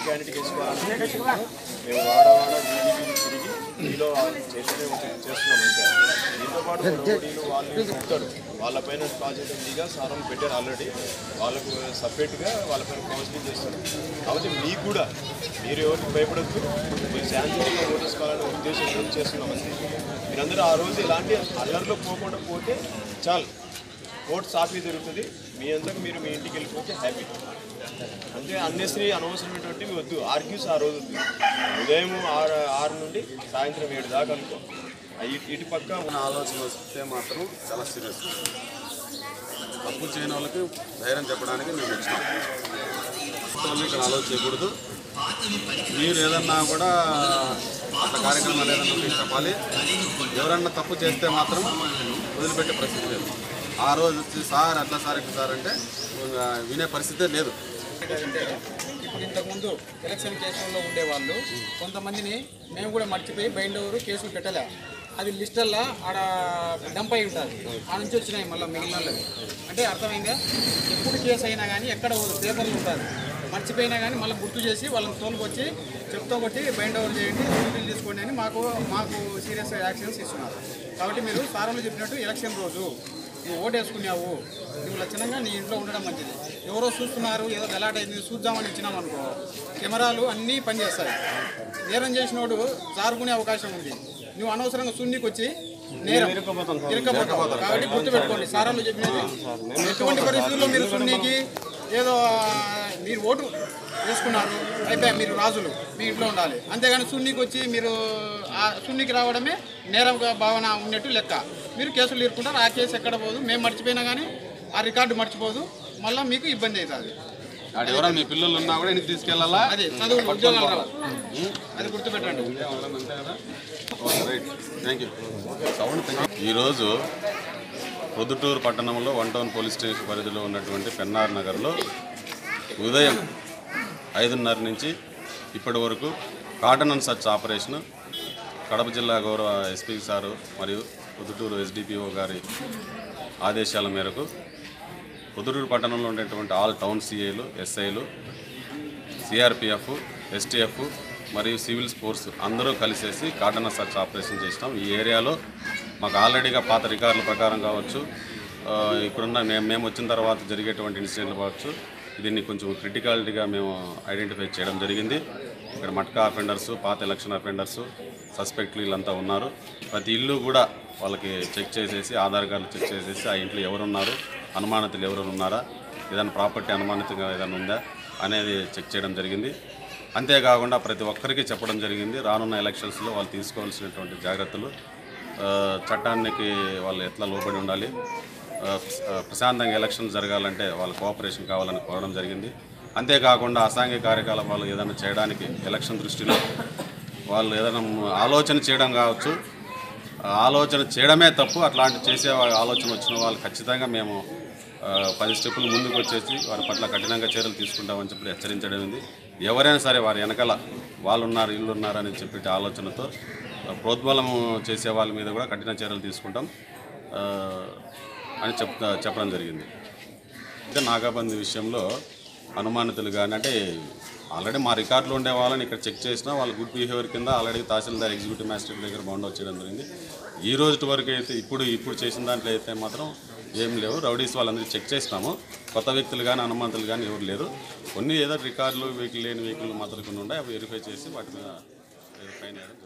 మీకు క్యాండిడేట్ వేసుకోవాలంటే మేము వాడ తిరిగి మీలో చేస్తూనే చేస్తున్నాం దీంతో పాటు రౌడీలు వాళ్ళు ఉంటారు వాళ్ళపైన బాధ్యత ఉందిగా సారం పెట్టారు ఆల్రెడీ వాళ్ళకు సపరేట్గా వాళ్ళపైన కౌన్సిలింగ్ చేస్తారు. కాబట్టి మీకు కూడా మీరు ఎవరికి భయపడద్దు. మీరు శాంతిగా ఓటేసుకోవాలనే ఉద్దేశంతో చేస్తున్నాం అంతే. మీరందరూ ఆ రోజు ఎలాంటి అల్లర్లో పోకుండా పోతే చాలు. ఓట్స్ సాఫీ జరుగుతుంది మీ అంతకు మీరు మీ ఇంటికి వెళ్ళిపోతే హ్యాపీ అంటే అన్నెసరీ అనవసరమైనటువంటి వద్దు. ఆర్గ్యూస్ ఆ రోజు. ఉదయం ఆరు ఆరు నుండి సాయంత్రం ఏడు దాకా అనుకో. ఇటు పక్క మన ఆలోచన వస్తే మాత్రం చాలా సీరియస్ తప్పు చేయని వాళ్ళకి ధైర్యం చెప్పడానికి మేము వచ్చినాం ఇక్కడ ఆలోచించకూడదు మీరు ఏదన్నా కూడా అట్లా కార్యక్రమాలు ఏదన్నా చెప్పాలి. ఎవరన్నా తప్పు చేస్తే మాత్రం వదిలిపెట్టే పరిస్థితి లేదు. ఆ రోజు వచ్చి సార్ అట్లా సార్ ఇట్లా సార్ అంటే వినే పరిస్థితే లేదు. అంటే ఇప్పుడు ఇంతకుముందు ఎలక్షన్ కేసుల్లో ఉండేవాళ్ళు కొంతమందిని మేము కూడా మర్చిపోయి బయలుదేరు కేసులు పెట్టలే. అది లిస్టల్లో ఆడ డంప్ అయి ఉంటుంది. ఆ నుంచి వచ్చినాయి మళ్ళీ మిగిలిన వాళ్ళవి. అంటే అర్థమైందా? ఎప్పుడు కేసు అయినా కానీ ఎక్కడ పేపర్లు ఉంటుంది మర్చిపోయినా కానీ మళ్ళీ గుర్తు చేసి వాళ్ళని తోలుకొచ్చి చెప్తో కొట్టి బైండ్ ఓవర్ చేయండి డ్యూటీలు తీసుకోండి అని మాకు మాకు సీరియస్ యాక్షన్స్ ఇస్తున్నారు. కాబట్టి మీరు సార్లు చెప్పినట్టు ఎలక్షన్ రోజు నువ్వు ఓటు వేసుకున్నావు నువ్వు లక్షణంగా నీ ఇంట్లో ఉండడం మంచిది. ఎవరో చూస్తున్నారు ఏదో గలాట్ అయింది చూద్దామని ఇచ్చినాం అనుకో. కెమెరాలు అన్నీ పనిచేస్తాయి. నేరం చేసినోడు జారుకునే అవకాశం ఉంది. నువ్వు అనవసరంగా సున్నికి వచ్చి నేరం కాబట్టి గుర్తుపెట్టుకోండి సారాలు చెప్పినది. ఎటువంటి పరిస్థితుల్లో మీరు సున్నికి ఏదో మీరు ఓటు వేసుకున్నారు అయిపోయా మీరు రాజులు మీ ఇంట్లో ఉండాలి. అంతేగాని సున్నికి వచ్చి మీరు ఆ సున్నికి రావడమే నేరం భావన ఉన్నట్టు లెక్క. మీరు కేసులు తీరుకుంటారు ఆ కేసు ఎక్కడ పోదు మేము మర్చిపోయినా కానీ ఆ రికార్డు మర్చిపోదు మళ్ళీ మీకు ఇబ్బంది అవుతుంది. ఆడ ఎవరైనా మీ పిల్లలు ఉన్నా కూడా ఇంటికి తీసుకెళ్ళాలా? అది ఉద్యోగాలు రావు. అది గుర్తుపెట్టండి. ఈరోజు ప్రొద్దుటూరు పట్టణంలో వన్ టౌన్ పోలీస్ స్టేషన్ పరిధిలో ఉన్నటువంటి పెన్నార్ నగర్లో ఉదయం ఐదున్నర నుంచి ఇప్పటి వరకు cordon and search operation Kadapa జిల్లా గౌరవ ఎస్పీ సారు మరియు పొద్దుటూరు ఎస్డిపిఓ గారి ఆదేశాల మేరకు పొద్దుటూరు పట్టణంలో ఉండేటువంటి ఆల్ టౌన్ సిఐలు ఎస్ఐలు సిఆర్పిఎఫ్ ఎస్టీఎఫ్ మరియు సివిల్ ఫోర్స్ అందరూ కలిసేసి కాటన్ సర్చ్ ఆపరేషన్ చేసినాం. ఈ ఏరియాలో మాకు ఆల్రెడీగా పాత రికార్డుల ప్రకారం కావచ్చు ఇప్పుడున్న మేము మేము వచ్చిన తర్వాత జరిగేటువంటి ఇన్సిడెంట్లు కావచ్చు దీన్ని కొంచెం క్రిటికాలిటీగా మేము ఐడెంటిఫై చేయడం జరిగింది. ఇక్కడ మట్కా అఫెండర్సు పాత ఎలక్షన్ అఫెండర్సు సస్పెక్ట్లు వీళ్ళంతా ఉన్నారు. ప్రతి ఇల్లు కూడా వాళ్ళకి చెక్ చేసేసి ఆధార్ కార్డులు చెక్ చేసేసి ఆ ఇంట్లో ఎవరున్నారు అనుమానితులు ఎవరు ఉన్నారా ఏదైనా ప్రాపర్టీ అనుమానితంగా ఏదైనా ఉందా అనేది చెక్ చేయడం జరిగింది. అంతేకాకుండా ప్రతి ఒక్కరికి చెప్పడం జరిగింది. రానున్న ఎలక్షన్స్లో వాళ్ళు తీసుకోవాల్సినటువంటి జాగ్రత్తలు చట్టానికి వాళ్ళు ఎట్లా లోబడి ఉండాలి ప్రశాంతంగా ఎలక్షన్ జరగాలంటే వాళ్ళ కోఆపరేషన్ కావాలని కోరడం జరిగింది. అంతేకాకుండా అసాంఘిక కార్యకలాపాలు ఏదైనా చేయడానికి ఎలక్షన్ దృష్టిలో వాళ్ళు ఏదైనా ఆలోచన చేయడం కావచ్చు. ఆలోచన చేయడమే తప్పు. అట్లాంటి చేసే ఆలోచన వచ్చిన వాళ్ళు ఖచ్చితంగా మేము పది స్టెప్పులు ముందుకు వచ్చేసి వారి పట్ల కఠినంగా చర్యలు తీసుకుంటామని చెప్పి హెచ్చరించడం ఉంది. ఎవరైనా సరే వారి వెనకాల వాళ్ళు ఉన్నారు ఇల్లు ఉన్నారని చెప్పి ఆలోచనతో ప్రోద్బలం చేసే వాళ్ళ మీద కూడా కఠిన చర్యలు తీసుకుంటాం. అని చెప్తా చెప్పడం జరిగింది. ఇంకా నాగాబంధి విషయంలో అనుమానితులు కానీ అంటే ఆల్రెడీ మా రికార్డులో ఉండే వాళ్ళని ఇక్కడ చెక్ చేసినా వాళ్ళు గుడ్ బిహేవియర్ కింద ఆల్రెడీ తహసీల్దార్ ఎగ్జిక్యూటివ్ మ్యాజిస్ట్రేట్ దగ్గర బౌండ్ వచ్చేయడం జరిగింది. ఈ రోజు వరకు అయితే ఇప్పుడు ఇప్పుడు చేసిన దాంట్లో అయితే మాత్రం ఏం లేవు. రౌడీస్ వాళ్ళందరూ చెక్ చేసినాము. కొత్త వ్యక్తులు కానీ అనుమానితులు కానీ ఎవరు లేరు. కొన్ని ఏదో రికార్డులు వెహికల్ లేని వెహికల్ మాత్రం కొన్ని ఉన్నాయి అవి వెరిఫై చేసి వాటి మీద ఫైన్ వేయడం